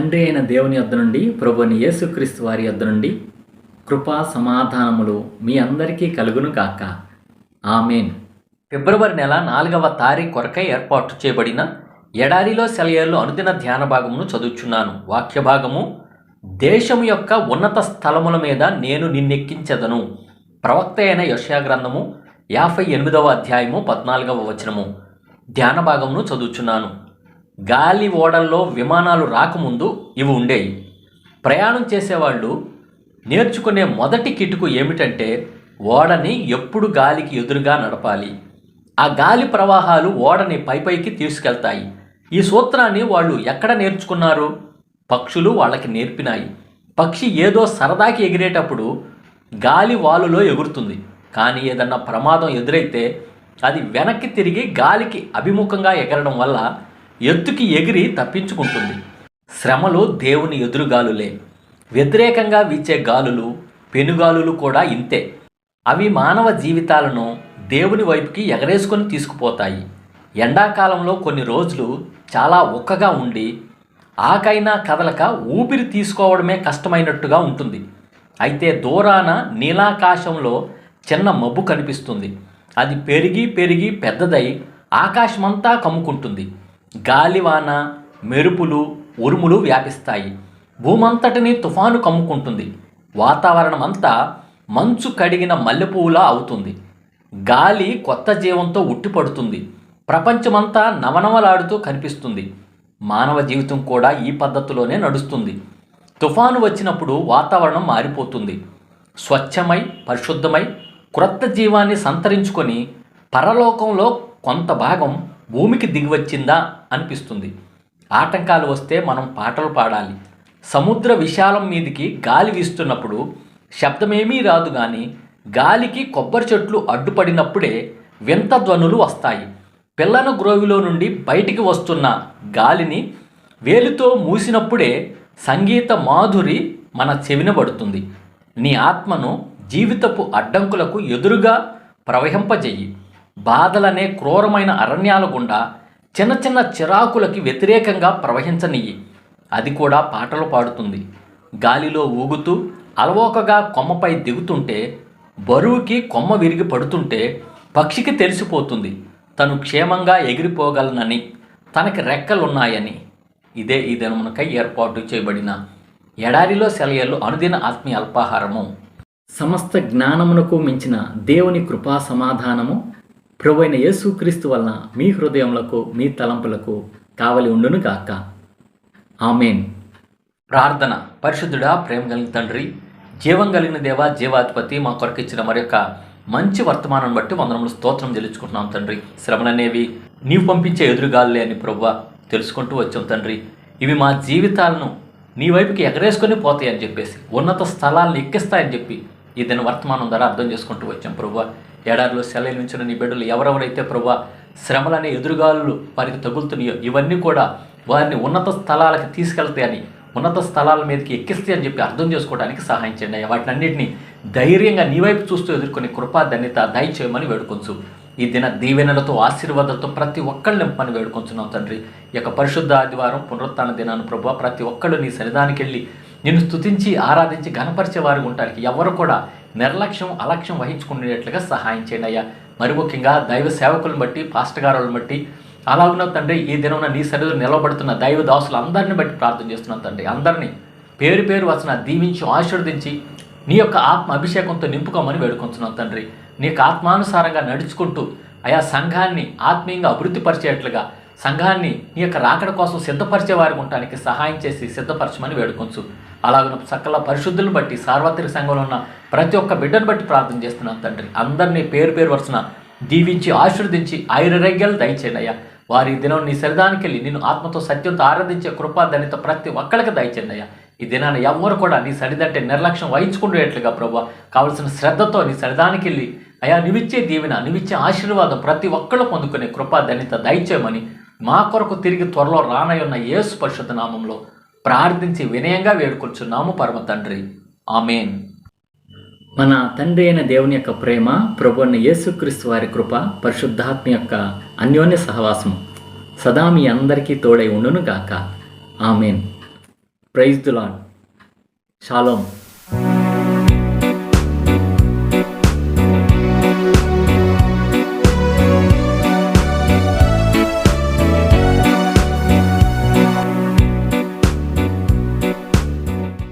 తండ్రి అయిన దేవుని యొద్ద నుండి ప్రభుని యేసుక్రీస్తు వారి యొద్ద నుండి కృపా సమాధానములు మీ అందరికీ కలుగును కాక ఆమెన్. ఫిబ్రవరి నెల నాలుగవ తారీఖు కొరకై ఏర్పాటు చేయబడిన ఎడారిలో సెలయేళ్ళు అనుదిన ధ్యాన భాగమును చదువుచున్నాను. వాక్య భాగము దేశము యొక్క ఉన్నత స్థలముల మీద నేను నిన్నెక్కించెదను. ప్రవక్త అయిన యశయా గ్రంథము యాభై ఎనిమిదవ అధ్యాయము పద్నాలుగవ వచనము. ధ్యాన భాగమును చదువుచున్నాను. గాలి ఓడల్లో విమానాలు రాకముందు ఇవి ఉండేవి ప్రయాణం చేసేవాళ్ళు నేర్చుకునే మొదటి కిటుకు ఏమిటంటే ఓడని ఎప్పుడు గాలికి ఎదురుగా నడపాలి. ఆ గాలి ప్రవాహాలు ఓడని పైపైకి తీసుకెళ్తాయి. ఈ సూత్రాన్ని వాళ్ళు ఎక్కడ నేర్చుకున్నారు? పక్షులు వాళ్ళకి నేర్పినాయి. పక్షి ఏదో సరదాకి ఎగిరేటప్పుడు గాలి వాలులో ఎగురుతుంది. కానీ ఏదన్నా ప్రమాదం ఎదురైతే అది వెనక్కి తిరిగి గాలికి అభిముఖంగా ఎగరడం వల్ల ఎత్తుకి ఎగిరి తప్పించుకుంటుంది. శ్రమలు దేవుని ఎదురుగాలులే. వ్యతిరేకంగా వీచే గాలులు పెనుగాలులు కూడా ఇంతే. అవి మానవ జీవితాలను దేవుని వైపుకి ఎగరేసుకొని తీసుకుపోతాయి. ఎండాకాలంలో కొన్ని రోజులు చాలా ఉక్కగా ఉండి ఆకైనా కదలక ఊపిరి తీసుకోవడమే కష్టమైనట్టుగా ఉంటుంది. అయితే దూరాన నీలాకాశంలో చిన్న మబ్బు కనిపిస్తుంది. అది పెరిగి పెరిగి పెద్దదై ఆకాశమంతా కమ్ముకుంటుంది. గాలివాన మెరుపులు ఉరుములు వ్యాపిస్తాయి. భూమంతటిని తుఫాను కమ్ముకుంటుంది. వాతావరణం అంతా మంచు కడిగిన మల్లెపువ్వులా అవుతుంది. గాలి కొత్త జీవంతో ఉట్టిపడుతుంది. ప్రపంచమంతా నవనవలాడుతూ కనిపిస్తుంది. మానవ జీవితం కూడా ఈ పద్ధతిలోనే నడుస్తుంది. తుఫాను వచ్చినప్పుడు వాతావరణం మారిపోతుంది. స్వచ్ఛమై పరిశుద్ధమై క్రొత్త జీవాన్ని సంతరించుకొని పరలోకంలో కొంత భాగం భూమికి దిగివచ్చిందా అనిపిస్తుంది. ఆటంకాలు వస్తే మనం పాటలు పాడాలి. సముద్ర విశాలం మీదికి గాలి వీస్తున్నప్పుడు శబ్దమేమీ రాదు కానీ గాలికి కొబ్బరి చెట్లు అడ్డుపడినప్పుడే వింత ధ్వనులు వస్తాయి. పిల్లన గ్రోవిలో నుండి బయటికి వస్తున్న గాలిని వేలితో మూసినప్పుడే సంగీత మాధురి మన చెవిన పడుతుంది. నీ ఆత్మను జీవితపు అడ్డంకులకు ఎదురుగా ప్రవహింపజెయ్యి. బాధలనే క్రూరమైన అరణ్యాల గుండా చిన్న చిన్న చిరాకులకి వ్యతిరేకంగా ప్రవహించనియ్యి అది కూడా పాటలు పాడుతుంది. గాలిలో ఊగుతూ అలవోకగా కొమ్మపై దిగుతుంటే బరువుకి కొమ్మ విరిగి పడుతుంటే పక్షికి తెలిసిపోతుంది. తను క్షేమంగా ఎగిరిపోగలనని తనకి రెక్కలున్నాయని. ఇదే ఈ దినమునకై ఏర్పాటు చేయబడిన ఎడారిలో సెలయలు అనుదిన ఆత్మీయ అల్పాహారము. సమస్త జ్ఞానమునకు మించిన దేవుని కృపా సమాధానము ప్రభు అయిన యేసుక్రీస్తు వలన మీ హృదయములకు మీ తలంపులకు కావలి ఉండును కాక ఆమెన్. ప్రార్థన. పరిశుద్ధుడా ప్రేమ కలిగిన తండ్రి జీవం కలిగిన దేవ జీవాధిపతి మా కొరకు ఇచ్చిన మరొక మంచి వర్తమానం బట్టి వందనములు స్తోత్రం చెల్లించుకుంటున్నాం తండ్రి. శ్రమలనేవి నీవు పంపించే ఎదురుగాలే అని ప్రభు తెలుసుకుంటూ వచ్చాం తండ్రి. ఇవి మా జీవితాలను నీ వైపుకి ఎగరేసుకొని పోతాయని చెప్పేసి ఉన్నత స్థలాలను ఎక్కిస్తాయని చెప్పి ఈ దిన వర్తమానం ద్వారా అర్థం చేసుకుంటూ వచ్చాం ప్రభు ఎడారిలో సెలైలు నుంచిన నీ బిడ్డలు ఎవరెవరైతే ప్రభా శ్రమలనే ఎదురుగాలు వారికి తగులుతున్నాయో ఇవన్నీ కూడా వారిని ఉన్నత స్థలాలకు తీసుకెళ్తాయని ఉన్నత స్థలాల మీదకి ఎక్కిస్తే అని చెప్పి అర్థం చేసుకోవడానికి సహాయం చేయండి అయ్యా. వాటిని అన్నింటినీ ధైర్యంగా నీ వైపు చూస్తూ ఎదుర్కొని కృపా ధన్యత దయచేయమని వేడుకొంచు. ఈ దిన దీవెనలతో ఆశీర్వాదాలతో ప్రతి ఒక్కళ్ళు నింపని వేడుకొంచున్నాం తండ్రి. ఈ యొక్క పరిశుద్ధ ఆదివారం పునరుత్న దినాన్ని ప్రభు ప్రతి ఒక్కళ్ళు నీ సన్నిధానికి వెళ్ళి నిన్ను స్తుతించి ఆరాధించి గణపరిచే వారు ఎవరు కూడా నిర్లక్ష్యం అలక్ష్యం వహించుకునేట్లుగా సహాయం చేయండి అయ్యా. మరి ముఖ్యంగా దైవ సేవకులను బట్టి పాస్టర్ గారులను బట్టి అలాగున్న తండ్రి ఈ దినమున నీ సరిలో నిలబడుతున్న దైవ దాసులు అందరిని బట్టి ప్రార్థన చేస్తున్నాను తండ్రి. అందరినీ పేరు పేరు వచ్చిన దీవించి ఆశీర్వదించి నీ యొక్క ఆత్మ అభిషేకంతో నింపుకోమని వేడుకుంటున్నాను తండ్రి. నీ యొక్క ఆత్మానుసారంగా నడుచుకుంటూ ఆయా సంఘాన్ని ఆత్మీయంగా అభివృద్ధి పరిచేట్లుగా సంఘాన్ని నీ యొక్క రాకడ కోసం సిద్ధపరిచే వారికి ఉండటానికి సహాయం చేసి సిద్ధపరచమని వేడుకొంచు. అలాగే సకల పరిశుద్ధులను బట్టి సార్వత్రిక సంఘంలో ఉన్న ప్రతి ఒక్క బిడ్డను బట్టి ప్రార్థన చేస్తున్నాను తండ్రి. అందరినీ పేరు పేరు వరుసన దీవించి ఆశీర్వదించి ఆయురరేగ్యాలు దయచేయండి అయ్యా. వారి దినం నీ శరీరానికి వెళ్ళి నేను ఆత్మతో సత్యంతో ఆరాధించే కృపాధనిత ప్రతి ఒక్కరికి దయచేయండి అయ్యా. ఈ దినాన్ని ఎవ్వరు కూడా నీ సరిదంటే నిర్లక్ష్యం వహించుకుండేట్లుగా ప్రభు కావలసిన శ్రద్ధతో నీ సరిదానికి వెళ్ళి అయా నివిచ్చే దీవెన నివిచ్చే ఆశీర్వాదం ప్రతి ఒక్కళ్ళు పొందుకునే కృపా ధనిత దయచేయమని మా కొరకు తిరిగి త్వరలో రానయ్యున్న యేసు పరిశుద్ధ నామంలో ప్రార్థించి వినయంగా వేడుకొచ్చున్నాము పరమ తండ్రి ఆమెన్. మన తండ్రి అయిన దేవుని యొక్క ప్రేమ ప్రభున్న యేసుక్రీస్తు వారి కృప పరిశుద్ధాత్మ యొక్క అన్యోన్య సహవాసం సదా మీ అందరికీ తోడై ఉండును గాక ఆమెన్. Praise దులాన్ shalom.